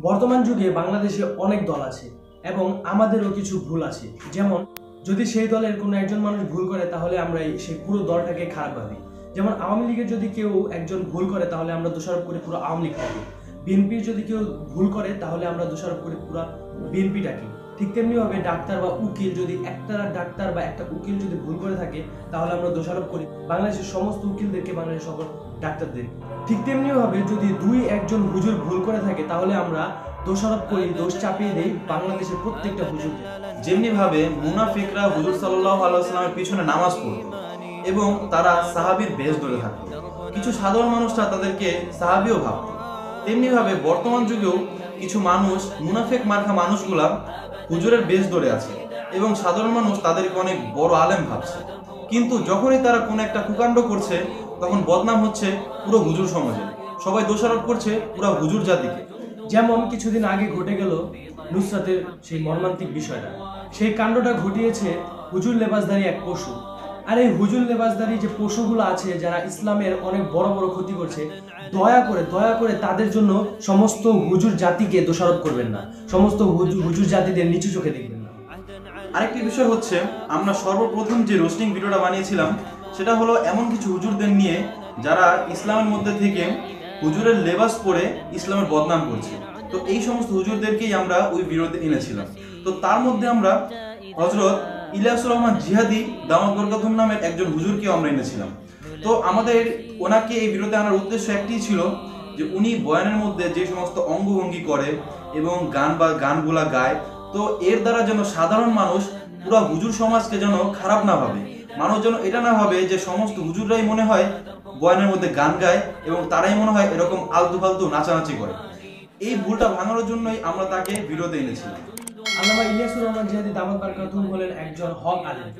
বর্তমান যুগে বাংলাদেশে অনেক দল আছে এবং আমাদেরও কিছু ভুল আছে। যেমন, যদি সেই দলের কোনো একজন মানুষ ভুল করে, তাহলে আমরা সেই পুরো দলটাকে খারাপ ভাবি। যেমন, আওয়ামী লীগের যদি কেউ একজন ভুল করে, তাহলে আমরা দোষারোপ করে পুরো আওয়ামী লীগটাকে বিএনপির যদি কেউ ভুল করে, তাহলে আমরা দোষারোপ করে পুরো বিএনপিটাকে ঠিক তেমনিভাবে ডাক্তার বা উকিল যদি একটা ডাক্তার বা একটা উকিল যদি ভুল করে থাকে, তাহলে আমরা দোষারোপ করি। বাংলাদেশের সমস্ত উকিলদেরকে বাংলাদেশের সকল ডাক্তারদের। ঠিক তেমনিভাবে যদি দুই একজন হুজুর ভুল করে থাকে, তাহলে আমরা দোষারোপ করি, দোষ চাপিয়ে দেই বাংলাদেশের প্রত্যেকটা হুজুর যেমনি ভাবে মুনাফিকরা হুজুর সাল্লাহ আলাইসলামের পিছনে নামাজ পড়ত এবং তারা সাহাবীর বেশ ধরে থাকত। কিছু সাধারণ মানুষরা তাদেরকে সাহাবিও ভাবত। তেমনি ভাবে বর্তমান যুগেও কিছু মানুষ, মুনাফেক মার্কা মানুষগুলা হুজুরের বেশ ধরে আছে এবং সাধারণ মানুষ তাদেরকে অনেক বড় আলেম ভাবছে। কিন্তু যখনই তারা কোনো একটা কুকাণ্ড করছে, তখন বদনাম হচ্ছে পুরো হুজুর সমাজে। সবাই দোষারোপ করছে পুরো হুজুর জাতিকে। যেমন কিছুদিন আগে ঘটে গেল নুসরাতের সেই মর্মান্তিক বিষয়টা। সেই কাণ্ডটা ঘটিয়েছে হুজুর লেবাসদারি এক পশু। আর এই হুজুর লেবাসদারি যে পশুগুলো আছে যারা ইসলামের অনেক বড় বড় ক্ষতি করছে, দয়া করে দয়া করে তাদের জন্য সমস্ত হুজুর জাতিকে দোষারোপ করবেন না। সমস্ত হুজুর জাতিদের নিচু চোখে দেখবেন না। আরেকটি বিষয় হচ্ছে, আমরা সর্বপ্রথম যে রোস্টিং ভিডিওটা বানিয়েছিলাম, সেটা হলো এমন কিছু হুজুরদের নিয়ে যারা ইসলামের মধ্যে থেকে হুজুরের লেবাস পরে ইসলামের বদনাম করছে। তো এই সমস্ত হুজুরদেরকেই আমরা ওই ভিডিওতে এনেছিলাম। তো তার মধ্যে আমরা হজরত ইলিয়াসুর রহমান জিহাদি দামাত বরকাতুম নামের একজন হুজুরকে আমরা এনেছিলাম। তো আমাদের ওনাকে এই ভিডিওতে আনার উদ্দেশ্য একটিই ছিল যে উনি বয়ানের মধ্যে যে সমস্ত অঙ্গভঙ্গি করে এবং গান বা গানগুলা গায় তো এর দ্বারা যেন সাধারণ মানুষ পুরো হুজুর সমাজকে যেন খারাপ না ভাবে। মানুষ যেন এটা না ভাবে যে সমস্ত হুজুররাই মনে হয় বয়ানের মধ্যে গান গায় এবং তারাই মনে হয় এরকম আলতু ফালতু নাচানাচি করে। এই ভুলটা ভাঙানোর জন্যই আমরা তাকে ভিডিওতে এনেছিলাম। আল্লামা ইলিয়াসুর রহমান জিহাদি দামাত বারকাতুম হলেন একজন হক আলেম।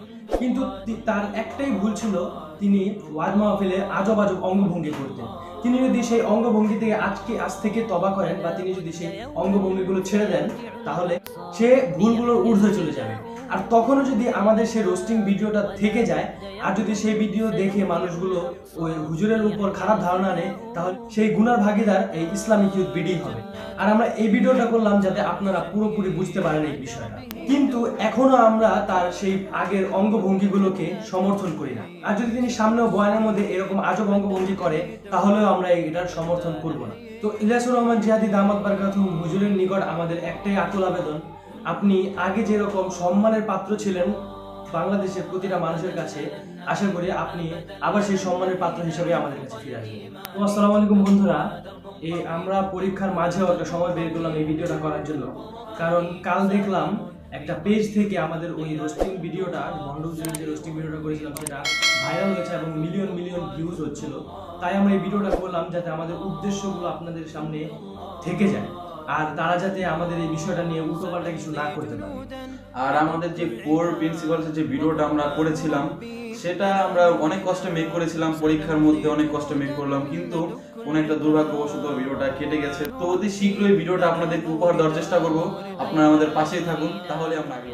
কিন্তু তার একটাই ভুল ছিল তিনি ওয়াজ মাহফিলে আজব আজব অঙ্গভঙ্গি করতেন। তিনি যদি সেই অঙ্গভঙ্গি থেকে আজকে, আজ থেকে তবা করেন বা তিনি যদি সেই অঙ্গভঙ্গিগুলো ছেড়ে দেন, তাহলে সে ভুলগুলোর ঊর্ধ্বে চলে যাবে। আর তখনও যদি আমাদের সেই রোস্টিং ভিডিওটা থেকে যায়, আর যদি সেই ভিডিও দেখে মানুষগুলো ওই হুজুরের উপর খারাপ ধারণা নেয়, তাহলে সেই গুনার ভাগিদার এই ইসলামিক ইউথ বিডি হবে। আর আমরা এই ভিডিওটা করলাম যাতে আপনারা পুরোপুরি বুঝতে পারেন এই বিষয়টা। কিন্তু এখনও আমরা তার সেই আগের অঙ্গভঙ্গিগুলোকে সমর্থন করি না। আর যদি তিনি সামনেও বয়ানের মধ্যে এরকম আজব অঙ্গভঙ্গি করে, তাহলেও আমরা এটার সমর্থন করব না। তো ইলিয়াসুর রহমান জিহাদি দামাত বারকাতুম হুজুরের নিকট আমাদের একটাই আকুল আবেদন, আপনি আগে যেরকম সম্মানের পাত্র ছিলেন বাংলাদেশের প্রতিটা মানুষের কাছে, আশা করি আপনি আবার সেই সম্মানের পাত্র হিসেবে আমাদের কাছে ফিরে আসবেন। তো আসসালামু আলাইকুম বন্ধুরা, এই আমরা পরীক্ষার মাঝেও একটা সময় বের করলাম এই ভিডিওটা করার জন্য। কারণ কাল দেখলাম একটা পেজ থেকে আমাদের ওই রোস্টিং ভিডিওটা মন্ডল যে রোস্টিং ভিডিওটা করেছিলাম, সেটা ভাইরাল হয়েছে এবং মিলিয়ন মিলিয়ন ভিউজ হচ্ছিল। তাই আমরা এই ভিডিওটা করলাম যাতে আমাদের উদ্দেশ্যগুলো আপনাদের সামনে থেকে যায়, আর তারা যাতে আমাদের এই বিষয়টা নিয়ে উল্টোপাল্টা কিছু না করতে পারে। আর আমাদের যে কোর প্রিন্সিপালসের যে ভিডিওটা আমরা করেছিলাম, সেটা আমরা অনেক কষ্টে মেক করেছিলাম, পরীক্ষার মধ্যে অনেক কষ্টে মেক করলাম, কিন্তু কোন একটা দুর্ভাগ্যবশত ভিডিওটা কেটে গেছে তো অতি শীঘ্রই ভিডিওটা আপনাদের উপহার দেওয়ার চেষ্টা করব আপনারা আমাদের পাশেই থাকুন, তাহলে আমরা আগে।